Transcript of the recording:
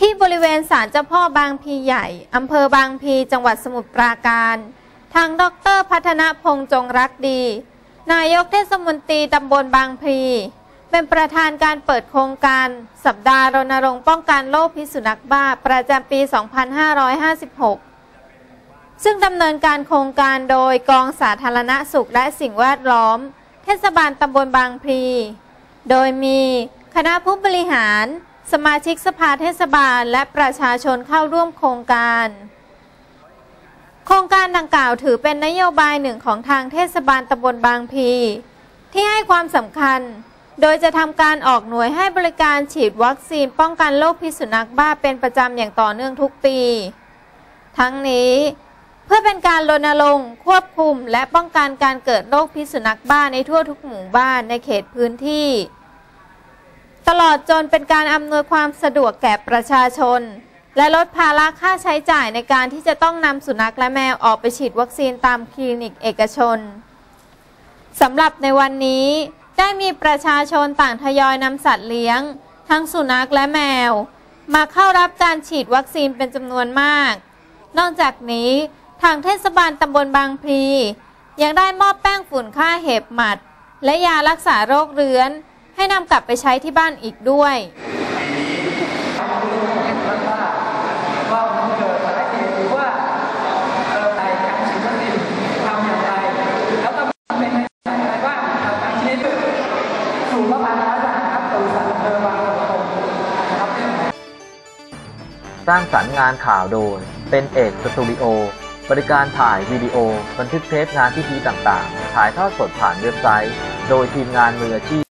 ที่บริเวณศาลเจ้าพ่อบางพีใหญ่ อำเภอบางพีจังหวัดสมุทรปราการ ทางดรพัฒนพงษ์จงรักดี นายกเทศมนตรีตำบลบางพลีเป็นประธานการเปิดโครงการ สัปดาห์รณรงค์ป้องกันโรคพิษสุนัขบ้าประจำปี 2556 ซึ่งดำเนินการโครงการโดยกองสาธารณสุขและสิ่งแวดล้อม เทศบาลตำบลบางพลี โดยมีคณะผู้บริหาร สมาชิกสภาเทศบาลและประชาชนเข้าร่วมโครงการ โครงการดังกล่าวถือเป็นนโยบายหนึ่งของทางเทศบาลตำบลบางพี ที่ให้ความสำคัญ โดยจะทำการออกหน่วยให้บริการฉีดวัคซีนป้องกันโรคพิษสุนัขบ้าเป็นประจำอย่างต่อเนื่องทุกปี ทั้งนี้เพื่อเป็นการรณรงค์ควบคุม และป้องกันการเกิดโรคพิษสุนัขบ้าในทั่วทุกหมู่บ้านในเขตพื้นที่ ตลอดจนเป็นการอำนวยความสะดวกแก่ประชาชน และลดภาระค่าใช้จ่ายในการที่จะต้องนำสุนัขและแมวออกไปฉีดวัคซีนตามคลินิกเอกชนสำหรับในวันนี้ได้มีประชาชนต่างทยอยนำสัตว์เลี้ยง ทั้งสุนัขและแมว มาเข้ารับการฉีดวัคซีนเป็นจำนวนมาก นอกจากนี้ทางเทศบาลตำบลบางพลียังได้มอบแป้งฝุ่นฆ่าเห็บหมัด และยารักษาโรคเรื้อน นำกลับไปใช้ที่บ้านอีกด้วยสร้างสระบาดน้ำนะครับสู่สัตว์อำเภอบางประกงนะครับสร้างสรรค์งานข่าวโดย เป็นเอกสตูดิโอ บริการถ่ายวิดีโอ บันทึกเทปงานพิธีต่างๆ ถ่ายทอดสดผ่านเว็บไซต์ โดยทีมงานมืออาชีพ